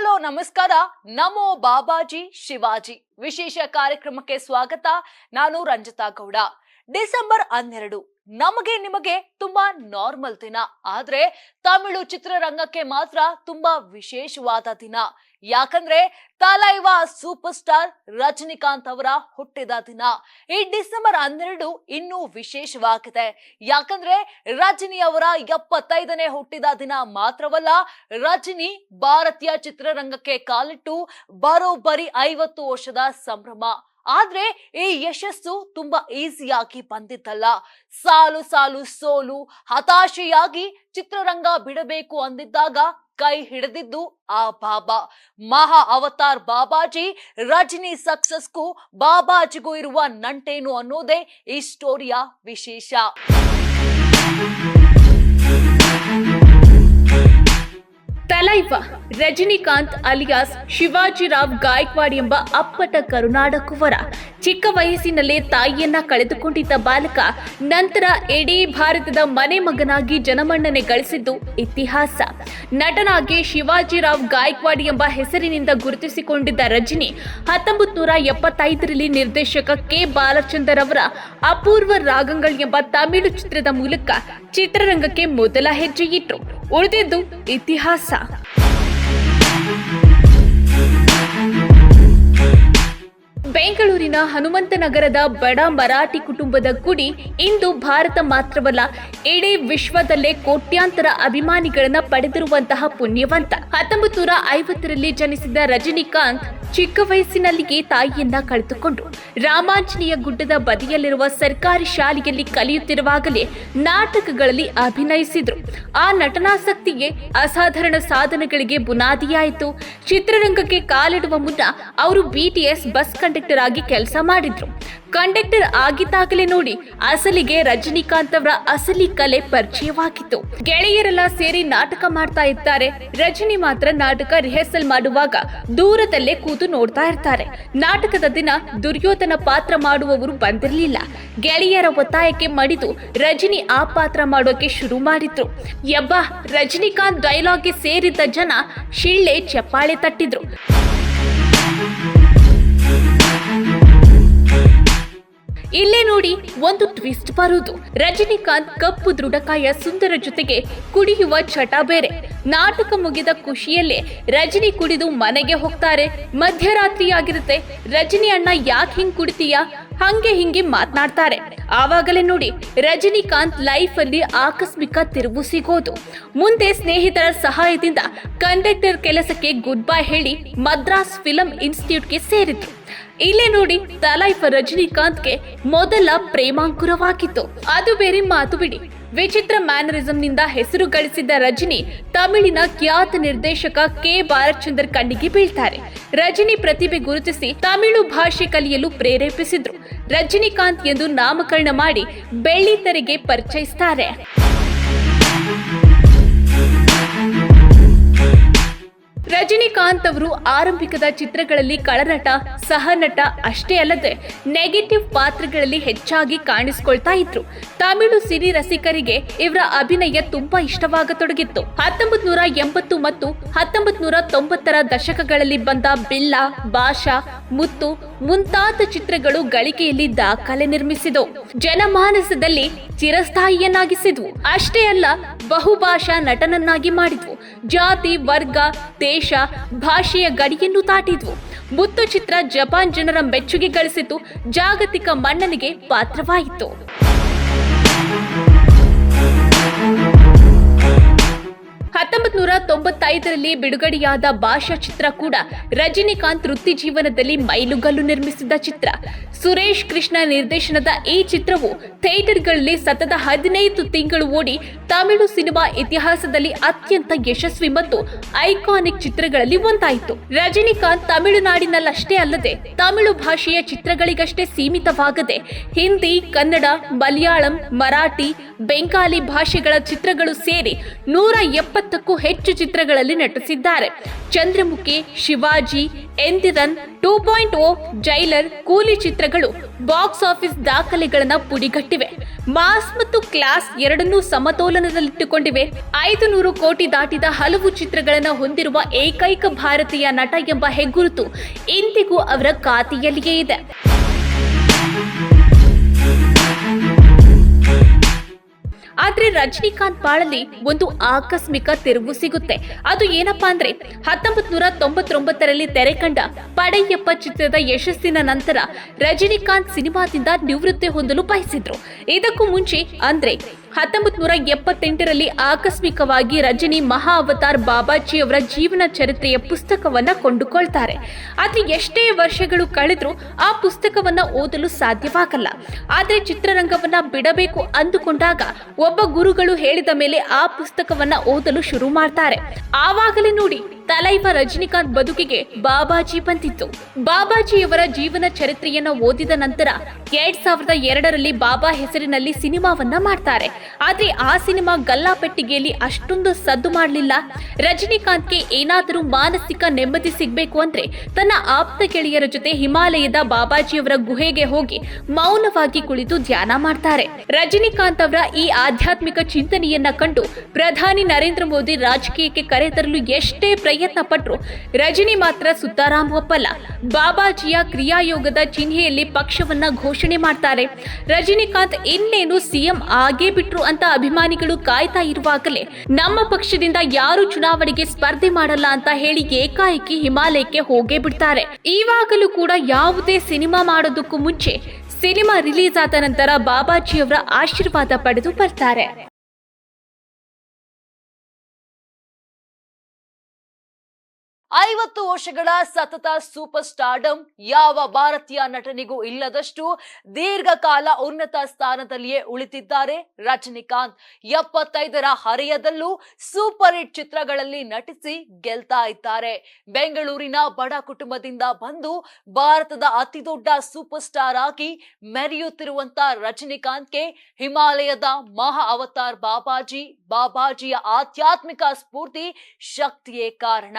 Hello ನಮಸ್ಕಾರ. ನಮೋ ಬಾಬಾಜಿ ಶಿವಾಜಿ. ವಿಶೇಷ ಕಾರ್ಯಕ್ರಮಕ್ಕೆ ಸ್ವಾಗತ. ನಾನು ರಂಜಿತಾ ಗೌಡ. ಡಿಸೆಂಬರ್ ಹನ್ನೆರಡು. ನಮಗೆ ನಿಮಗೆ ತುಂಬಾ ನಾರ್ಮಲ್ ದಿನ. ಆದ್ರೆ ತಮಿಳು ಚಿತ್ರರಂಗಕ್ಕೆ ಮಾತ್ರ ತುಂಬಾ ವಿಶೇಷವಾದ ದಿನ. ಯಾಕಂದ್ರೆ ತಲೈವ ಸೂಪರ್ ಸ್ಟಾರ್ ರಜನಿಕಾಂತ್ ಅವರ ಹುಟ್ಟಿದ ದಿನ. ಈ ಡಿಸೆಂಬರ್ ಹನ್ನೆರಡು ಇನ್ನೂ ವಿಶೇಷವಾಗಿದೆ. ಯಾಕಂದ್ರೆ ರಜನಿ ಅವರ ಎಪ್ಪತ್ತೈದನೇ ಹುಟ್ಟಿದ ದಿನ ಮಾತ್ರವಲ್ಲ, ರಜನಿ ಭಾರತೀಯ ಚಿತ್ರರಂಗಕ್ಕೆ ಕಾಲಿಟ್ಟು ಬರೋಬ್ಬರಿ ಐವತ್ತು ವರ್ಷದ ಸಂಭ್ರಮ. ಆದ್ರೆ ಈ ಯಶಸ್ಸು ತುಂಬಾ ಈಸಿಯಾಗಿ ಬಂದಿದ್ದಲ್ಲ ಸಾಲು ಸಾಲು ಸೋಲು, ಹತಾಶೆಯಾಗಿ ಚಿತ್ರರಂಗ ಬಿಡಬೇಕು ಅಂದಿದ್ದಾಗ ಕೈ ಹಿಡಿದಿದ್ದು ಆ ಬಾಬಾ. ಮಹಾ ಅವತಾರ್ ಬಾಬಾಜಿ, ರಜನಿ ಸಕ್ಸಸ್ಗೂ ಬಾಬಾಜಿಗೂ ಇರುವ ನಂಟೇನು ಅನ್ನೋದೇ ಈ ಸ್ಟೋರಿಯ ವಿಶೇಷ. ತಲೈವ ರಜನಿಕಾಂತ್ ಅಲಿಯಾಸ್ ಶಿವಾಜಿರಾವ್ ಗಾಯಕ್ವಾಡ್ ಎಂಬ ಅಪ್ಪಟ ಕರುನಾಡ ಕುವರ ಚಿಕ್ಕ ವಯಸ್ಸಿನಲ್ಲೇ ತಾಯಿಯನ್ನ ಕಳೆದುಕೊಂಡಿದ್ದ ಬಾಲಕ, ನಂತರ ಇಡೀ ಭಾರತದ ಮನೆ ಮಗನಾಗಿ ಜನಮನ್ನಣೆ ಗಳಿಸಿದ್ದು ಇತಿಹಾಸ. ನಟನಾಗಿ ಶಿವಾಜಿರಾವ್ ಗಾಯಕ್ವಾಡ್ ಎಂಬ ಹೆಸರಿನಿಂದ ಗುರುತಿಸಿಕೊಂಡಿದ್ದ ರಜನಿ ಹತ್ತೊಂಬತ್ತು ನೂರ ಎಪ್ಪತ್ತೈದರಲ್ಲಿ ನಿರ್ದೇಶಕ ಕೆ. ಬಾಲಚಂದರ್ ಅವರ ಅಪೂರ್ವ ರಾಗಂಗಳ್ ಎಂಬ ತಮಿಳು ಚಿತ್ರದ ಮೂಲಕ ಚಿತ್ರರಂಗಕ್ಕೆ ಮೊದಲ ಹೆಜ್ಜೆ ಇಟ್ರು ಉಳಿದಿದ್ದು ಇತಿಹಾಸ ಬೆಂಗಳೂರಿನ ಹನುಮಂತನಗರದ ಬಡ ಮರಾಠಿ ಕುಟುಂಬದ ಗುಡಿ ಇಂದು ಭಾರತ ಮಾತ್ರವಲ್ಲ, ಇಡೀ ವಿಶ್ವದಲ್ಲೇ ಕೋಟ್ಯಾಂತರ ಅಭಿಮಾನಿಗಳನ್ನ ಪಡೆದಿರುವಂತಹ ಪುಣ್ಯವಂತ. ಹತ್ತೊಂಬತ್ತು ನೂರ ಐವತ್ತರಲ್ಲಿ ಜನಿಸಿದ ರಜನಿಕಾಂತ್ ಚಿಕ್ಕ ವಯಸ್ಸಿನಲ್ಲಿಯೇ ತಾಯಿಯನ್ನ ಕಳೆದುಕೊಂಡು ರಾಮಾಂಜನೇಯ ಗುಡ್ಡದ ಬದಿಯಲ್ಲಿರುವ ಸರ್ಕಾರಿ ಶಾಲೆಯಲ್ಲಿ ಕಲಿಯುತ್ತಿರುವಾಗಲೇ ನಾಟಕಗಳಲ್ಲಿ ಅಭಿನಯಿಸಿದ್ರು. ಆ ನಟನಾಸಕ್ತಿಗೆ ಅಸಾಧಾರಣ ಸಾಧನೆಗಳಿಗೆ ಬುನಾದಿಯಾಯಿತು. ಚಿತ್ರರಂಗಕ್ಕೆ ಕಾಲಿಡುವ ಮುನ್ನ ಅವರು ಬಿಟಿಎಸ್ ಬಸ್ ಕಂಡಕ್ಟರ್ ಕೆಲಸ ಮಾಡಿದ್ರು. ಕಂಡಕ್ಟರ್ ಆಗಿದ್ದಾಗಲೇ ನೋಡಿ ಅಸಲಿಗೆ ರಜನಿಕಾಂತ್ ಅವರ ಅಸಲಿ ಕಲೆ ಪರಿಚಯವಾಗಿತ್ತು. ಗೆಳೆಯರೆಲ್ಲ ಸೇರಿ ನಾಟಕ ಮಾಡ್ತಾ ಇರ್ತಾರೆ. ರಜನಿ ಮಾತ್ರ ನಾಟಕ ರಿಹರ್ಸಲ್ ಮಾಡುವಾಗ ದೂರದಲ್ಲೇ ಕೂತು ನೋಡ್ತಾ ಇರ್ತಾರೆ. ನಾಟಕದ ದಿನ ದುರ್ಯೋಧನ ಪಾತ್ರ ಮಾಡುವವರು ಬಂದಿರಲಿಲ್ಲ. ಗೆಳೆಯರ ಒತ್ತಾಯಕ್ಕೆ ಮಡಿದು ರಜನಿ ಆ ಪಾತ್ರ ಮಾಡೋಕೆ ಶುರು ಮಾಡಿದ್ರು. ಯಬ್ಬ, ರಜನಿಕಾಂತ್ ಡೈಲಾಗ್ಗೆ ಸೇರಿದ್ದ ಜನ ಶಿಳ್ಳೆ ಚಪ್ಪಾಳೆ ತಟ್ಟಿದ್ರು. ನೋಡಿ ಒಂದು ಟ್ವಿಸ್ಟ್ ಬರುವುದು ರಜನಿಕಾಂತ್ ಕಪ್ಪು ದೃಢಕಾಯ ಸುಂದರ ಜೊತೆಗೆ ಕುಡಿಯುವ ಚಟ ಬೇರೆ. ನಾಟಕ ಮುಗಿದ ಖುಷಿಯಲ್ಲೇ ರಜನಿ ಕುಡಿದು ಮನೆಗೆ ಹೋಗ್ತಾರೆ. ಮಧ್ಯರಾತ್ರಿ ಆಗಿರುತ್ತೆ ರಜನಿ ಅಣ್ಣ ಯಾಕೆ ಹಿಂಗ್ ಕುಡಿತೀಯಾ? ಹಂಗೆ ಹಿಂಗೆ ಮಾತನಾಡ್ತಾರೆ. ಆವಾಗಲೇ ನೋಡಿ, ರಜನಿಕಾಂತ್ ಲೈಫ್ ಅಲ್ಲಿ ಆಕಸ್ಮಿಕ ತಿರುವು ಸಿಗೋದು. ಮುಂದೆ ಸ್ನೇಹಿತರ ಸಹಾಯದಿಂದ ಕಂಡಕ್ಟರ್ ಕೆಲಸಕ್ಕೆ ಗುಡ್ ಬೈ ಹೇಳಿ ಮದ್ರಾಸ್ ಫಿಲಂ ಇನ್ಸ್ಟಿಟ್ಯೂಟ್ಗೆ ಸೇರಿದ್ರು. ಇಲ್ಲೇ ನೋಡಿ ತಲೈಫ್ ರಜನಿಕಾಂತ್ಗೆ ಮೊದಲ ಪ್ರೇಮಾಂಕುರವಾಗಿತ್ತು. ಅದು ಬೇರೆ ಮಾತು ಬಿಡಿ. ವಿಚಿತ್ರ ಮ್ಯಾನರಿಸಂನಿಂದ ಹೆಸರು ಗಳಿಸಿದ್ದ ರಜನಿ ತಮಿಳಿನ ಖ್ಯಾತ ನಿರ್ದೇಶಕ ಕೆ ಬಾಲಚಂದರ್ ಕಣ್ಣಿಗೆ ಬೀಳ್ತಾರೆ. ರಜನಿ ಪ್ರತಿಭೆ ಗುರುತಿಸಿ ತಮಿಳು ಭಾಷೆ ಕಲಿಯಲು ಪ್ರೇರೇಪಿಸಿದ್ರು. ರಜನಿಕಾಂತ್ ಎಂದು ನಾಮಕರಣ ಮಾಡಿ ಬೆಳ್ಳಿತೆರೆಗೆ ಪರಿಚಯಿಸ್ತಾರೆ. ರಜನಿಕಾಂತ್ ಅವರು ಆರಂಭಿಕದ ಚಿತ್ರಗಳಲ್ಲಿ ಕಳನಟ, ಸಹನಟ ಅಷ್ಟೇ ಅಲ್ಲದೆ ನೆಗೆಟಿವ್ ಪಾತ್ರಗಳಲ್ಲಿ ಹೆಚ್ಚಾಗಿ ಕಾಣಿಸಿಕೊಳ್ತಾ ಇದ್ರು. ತಮಿಳು ಸಿರಿ ರಸಿಕರಿಗೆ ಇವರ ಅಭಿನಯ ತುಂಬಾ ಇಷ್ಟವಾಗತೊಡಗಿತ್ತು. ಹತ್ತೊಂಬತ್ ನೂರ ಎಂಬತ್ತು ಮತ್ತು ಹತ್ತೊಂಬತ್ ನೂರ ತೊಂಬತ್ತರ ದಶಕಗಳಲ್ಲಿ ಬಂದ ಬಿಲ್ಲ, ಭಾಷಾ, ಮುತ್ತು ಮುಂತಾದ ಚಿತ್ರಗಳು ಗಳಿಕೆಯಲ್ಲಿ ದಾಖಲೆ ನಿರ್ಮಿಸಿದವು. ಜನಮಾನಸದಲ್ಲಿ ಚಿರಸ್ಥಾಯಿಯನ್ನಾಗಿಸಿದ್ವು ಅಷ್ಟೇ ಅಲ್ಲ, ಬಹುಭಾಷಾ ನಟನನ್ನಾಗಿ ಮಾಡಿದ್ವು. ಜಾತಿ, ವರ್ಗ, ದೇಶ, ಭಾಷೆಯ ಗಡಿಯನ್ನು ದಾಟಿದ್ವು ಮುತ್ತು ಚಿತ್ರ ಜಪಾನ್ ಜನರ ಮೆಚ್ಚುಗೆ ಗಳಿಸಿತು. ಜಾಗತಿಕ ಮನ್ನಣೆಗೆ ಪಾತ್ರವಾಯಿತು. ಹತ್ತೊಂಬತ್ ನೂರ ತೊಂಬತ್ತೈದರಲ್ಲಿ ಬಿಡುಗಡೆಯಾದ ಭಾಷಾ ಚಿತ್ರ ಕೂಡ ರಜನಿಕಾಂತ್ ವೃತ್ತಿ ಜೀವನದಲ್ಲಿ ಮೈಲುಗಲ್ಲು ನಿರ್ಮಿಸಿದ ಚಿತ್ರ. ಸುರೇಶ್ ಕೃಷ್ಣ ನಿರ್ದೇಶನದ ಈ ಚಿತ್ರವು ಥಿಯೇಟರ್ಗಳಲ್ಲಿ ಸತತ ಹದಿನೈದು ತಿಂಗಳು ಓಡಿ ತಮಿಳು ಸಿನಿಮಾ ಇತಿಹಾಸದಲ್ಲಿ ಅತ್ಯಂತ ಯಶಸ್ವಿ ಮತ್ತು ಐಕಾನಿಕ್ ಚಿತ್ರಗಳಲ್ಲಿ ಒಂದಾಯಿತು. ರಜನಿಕಾಂತ್ ತಮಿಳುನಾಡಿನಲ್ಲಷ್ಟೇ ಅಲ್ಲದೆ ತಮಿಳು ಭಾಷೆಯ ಚಿತ್ರಗಳಿಗಷ್ಟೇ ಸೀಮಿತವಾಗದೆ ಹಿಂದಿ, ಕನ್ನಡ, ಮಲಯಾಳಂ, ಮರಾಠಿ, ಬೆಂಗಾಲಿ ಭಾಷೆಗಳ ಚಿತ್ರಗಳು ಸೇರಿ ನೂರ ಎಪ್ಪತ್ತಕ್ಕೂ ನಲವತ್ತಕ್ಕೂ ಹೆಚ್ಚು ಚಿತ್ರಗಳಲ್ಲಿ ನಟಿಸಿದ್ದಾರೆ. Chandramukhi, Shivaji, Enthiran, two point O, Jailer, Coolie ಚಿತ್ರಗಳು ಬಾಕ್ಸ್ ಆಫೀಸ್ ದಾಖಲೆಗಳನ್ನ ಪುಡಿಗಟ್ಟಿವೆ. ಮಾಸ್ ಮತ್ತು ಕ್ಲಾಸ್ ಎರಡನ್ನೂ ಸಮತೋಲನದಲ್ಲಿಟ್ಟುಕೊಂಡಿವೆ. ಐದು ನೂರು ಕೋಟಿ ದಾಟಿದ ಹಲವು ಚಿತ್ರಗಳನ್ನ ಹೊಂದಿರುವ ಏಕೈಕ ಭಾರತೀಯ ನಟ ಎಂಬ ಹೆಗ್ಗುರುತು ಇಂದಿಗೂ ಅವರ ಖಾತೆಯಲ್ಲಿಯೇ ಇದೆ. ಆದ್ರೆ ರಜನಿಕಾಂತ್ ಬಾಳಲ್ಲಿ ಒಂದು ಆಕಸ್ಮಿಕ ತಿರುವು ಸಿಗುತ್ತೆ. ಅದು ಏನಪ್ಪಾ ಅಂದ್ರೆ ಹತ್ತೊಂಬತ್ ನೂರ ತೊಂಬತ್ತೊಂಬತ್ತರಲ್ಲಿ ತೆರೆ ಕಂಡ ಪಡೆಯಪ್ಪ ಚಿತ್ರದ ಯಶಸ್ಸಿನ ನಂತರ ರಜನಿಕಾಂತ್ ಸಿನಿಮಾದಿಂದ ನಿವೃತ್ತಿ ಹೊಂದಲು ಬಯಸಿದ್ರು. ಇದಕ್ಕೂ ಮುಂಚೆ ಅಂದ್ರೆ ಹತ್ತೊಂಬತ್ ನೂರ ಎಪ್ಪತ್ತೆಂಟರಲ್ಲಿ ಆಕಸ್ಮಿಕವಾಗಿ ರಜನಿ ಮಹಾ ಅವತಾರ್ ಬಾಬಾಜಿ ಅವರ ಜೀವನ ಚರಿತ್ರೆಯ ಪುಸ್ತಕವನ್ನ ಕೊಂಡುಕೊಳ್ತಾರೆ. ಆದ್ರೆ ಎಷ್ಟೇ ವರ್ಷಗಳು ಕಳೆದ್ರೂ ಆ ಪುಸ್ತಕವನ್ನ ಓದಲು ಸಾಧ್ಯವಾಗಲ್ಲ. ಆದ್ರೆ ಚಿತ್ರರಂಗವನ್ನ ಬಿಡಬೇಕು ಅಂದುಕೊಂಡಾಗ ಒಬ್ಬ ಗುರುಗಳು ಹೇಳಿದ ಮೇಲೆ ಆ ಪುಸ್ತಕವನ್ನ ಓದಲು ಶುರು ಮಾಡ್ತಾರೆ. ಆವಾಗಲೇ ನೋಡಿ ತಲೈವ ರಜನಿಕಾಂತ್ ಬದುಕಿಗೆ ಬಾಬಾಜಿ ಬಂದಿತ್ತು. ಬಾಬಾಜಿಯವರ ಜೀವನ ಚರಿತ್ರೆಯನ್ನು ಓದಿದ ನಂತರ ಎರಡ್ ಸಾವಿರದ ಎರಡರಲ್ಲಿ ಬಾಬಾ ಹೆಸರಿನಲ್ಲಿ ಸಿನಿಮಾವನ್ನ ಮಾಡ್ತಾರೆ. ಆದ್ರೆ ಆ ಸಿನಿಮಾ ಗಲ್ಲಾಪೆಟ್ಟಿಗೆಯಲ್ಲಿ ಅಷ್ಟೊಂದು ಸದ್ದು ಮಾಡಲಿಲ್ಲ. ರಜನಿಕಾಂತ್ಗೆ ಏನಾದರೂ ಮಾನಸಿಕ ನೆಮ್ಮದಿ ಸಿಗಬೇಕು ಅಂದ್ರೆ ತನ್ನ ಆಪ್ತ ಗೆಳೆಯರ ಜೊತೆ ಹಿಮಾಲಯದ ಬಾಬಾಜಿಯವರ ಗುಹೆಗೆ ಹೋಗಿ ಮೌನವಾಗಿ ಕುಳಿತು ಧ್ಯಾನ ಮಾಡ್ತಾರೆ. ರಜನಿಕಾಂತ್ ಅವರ ಈ ಆಧ್ಯಾತ್ಮಿಕ ಚಿಂತನೆಯನ್ನ ಕಂಡು ಪ್ರಧಾನಿ ನರೇಂದ್ರ ಮೋದಿ ರಾಜಕೀಯಕ್ಕೆ ಕರೆತರಲು ಎಷ್ಟೇ ಪ್ರಯತ್ನ ಪಟ್ರು ರಜನಿ ಮಾತ್ರ ಸುತ್ತಾರಾಮ್ ಒಪ್ಪಲ್ಲ. ಬಾಬಾಜಿಯ ಕ್ರಿಯಾಯೋಗದ ಚಿಹ್ನೆಯಲ್ಲಿ ಪಕ್ಷವನ್ನ ಘೋಷಣೆ ಮಾಡ್ತಾರೆ. ರಜನಿಕಾಂತ್ ಇನ್ನೇನು ಸಿಎಂ ಆಗೇ ಬಿಟ್ರು ಅಂತ ಅಭಿಮಾನಿಗಳು ಕಾಯ್ತಾ ಇರುವಾಗಲೇ ನಮ್ಮ ಪಕ್ಷದಿಂದ ಯಾರು ಚುನಾವಣೆಗೆ ಸ್ಪರ್ಧೆ ಮಾಡಲ್ಲ ಅಂತ ಹೇಳಿ ಏಕಾಏಕಿ ಹಿಮಾಲಯಕ್ಕೆ ಹೋಗೇ ಬಿಡ್ತಾರೆ. ಈವಾಗಲೂ ಕೂಡ ಯಾವುದೇ ಸಿನಿಮಾ ಮಾಡೋದಕ್ಕೂ ಮುಂಚೆ ಸಿನಿಮಾ ರಿಲೀಸ್ ಆದ ನಂತರ ಬಾಬಾಜಿಯವರ ಆಶೀರ್ವಾದ ಪಡೆದು ಬರ್ತಾರೆ. ಐವತ್ತು ವರ್ಷಗಳ ಸತತ ಸೂಪರ್ ಸ್ಟಾರ್ಡಮ್ ಯಾವ ಭಾರತೀಯ ನಟನಿಗೂ ಇಲ್ಲದಷ್ಟು ದೀರ್ಘಕಾಲ ಉನ್ನತ ಸ್ಥಾನದಲ್ಲಿಯೇ ಉಳಿತಿದ್ದಾರೆ ರಜನಿಕಾಂತ್. ಎಪ್ಪತ್ತೈದರ ಹರೆಯದಲ್ಲೂ ಸೂಪರ್ ಹಿಟ್ ಚಿತ್ರಗಳಲ್ಲಿ ನಟಿಸಿ ಗೆಲ್ತಾ ಇದ್ದಾರೆ. ಬೆಂಗಳೂರಿನ ಬಡ ಕುಟುಂಬದಿಂದ ಬಂದು ಭಾರತದ ಅತಿದೊಡ್ಡ ಸೂಪರ್ ಸ್ಟಾರ್ ಆಗಿ ಮೆರೆಯುತ್ತಿರುವಂತ ರಜನಿಕಾಂತ್ಗೆ ಹಿಮಾಲಯದ ಮಹಾ ಅವತಾರ್ ಬಾಬಾಜಿ, ಬಾಬಾಜಿಯ ಆಧ್ಯಾತ್ಮಿಕ ಸ್ಫೂರ್ತಿ ಶಕ್ತಿಯೇ ಕಾರಣ.